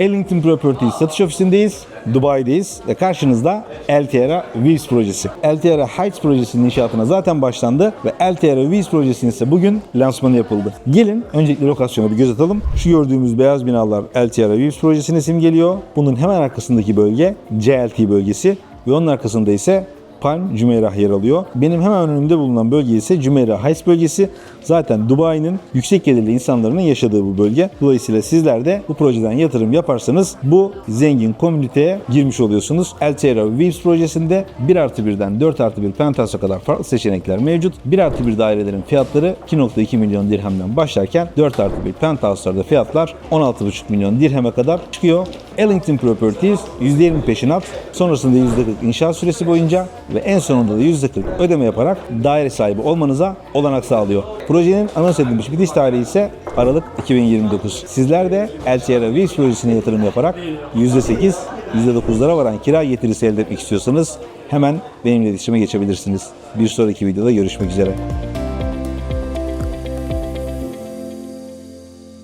Ellington Properties satış ofisindeyiz. Dubai'deyiz ve karşınızda Altiera Views projesi. Altiera Heights projesinin inşaatına zaten başlandı ve Altiera Views projesinin ise bugün lansmanı yapıldı. Gelin öncelikle lokasyona bir göz atalım. Şu gördüğümüz beyaz binalar Altiera Views projesine simgeliyor. Bunun hemen arkasındaki bölge CLT bölgesi ve onun arkasında ise Palm Jumeirah yer alıyor. Benim hemen önümde bulunan bölge ise Jumeirah Heights bölgesi. Zaten Dubai'nin yüksek gelirli insanların yaşadığı bu bölge. Dolayısıyla sizler de bu projeden yatırım yaparsanız bu zengin komüniteye girmiş oluyorsunuz. Altera Views projesinde 1 artı 1'den 4 artı 1 penthouse'a kadar farklı seçenekler mevcut. 1 artı 1 dairelerin fiyatları 2.2 milyon dirhemden başlarken 4 artı 1 penthouse'larda fiyatlar 16.5 milyon dirheme kadar çıkıyor. Ellington Properties %20 peşinat, sonrasında %40 inşaat süresi boyunca ve en sonunda da %40 ödeme yaparak daire sahibi olmanıza olanak sağlıyor. Projenin anons edilmiş bitiş tarihi ise Aralık 2029. Sizler de Eltiera Views projesine yatırım yaparak %8, %9'lara varan kira getirisi elde etmek istiyorsanız hemen benimle iletişime geçebilirsiniz. Bir sonraki videoda görüşmek üzere.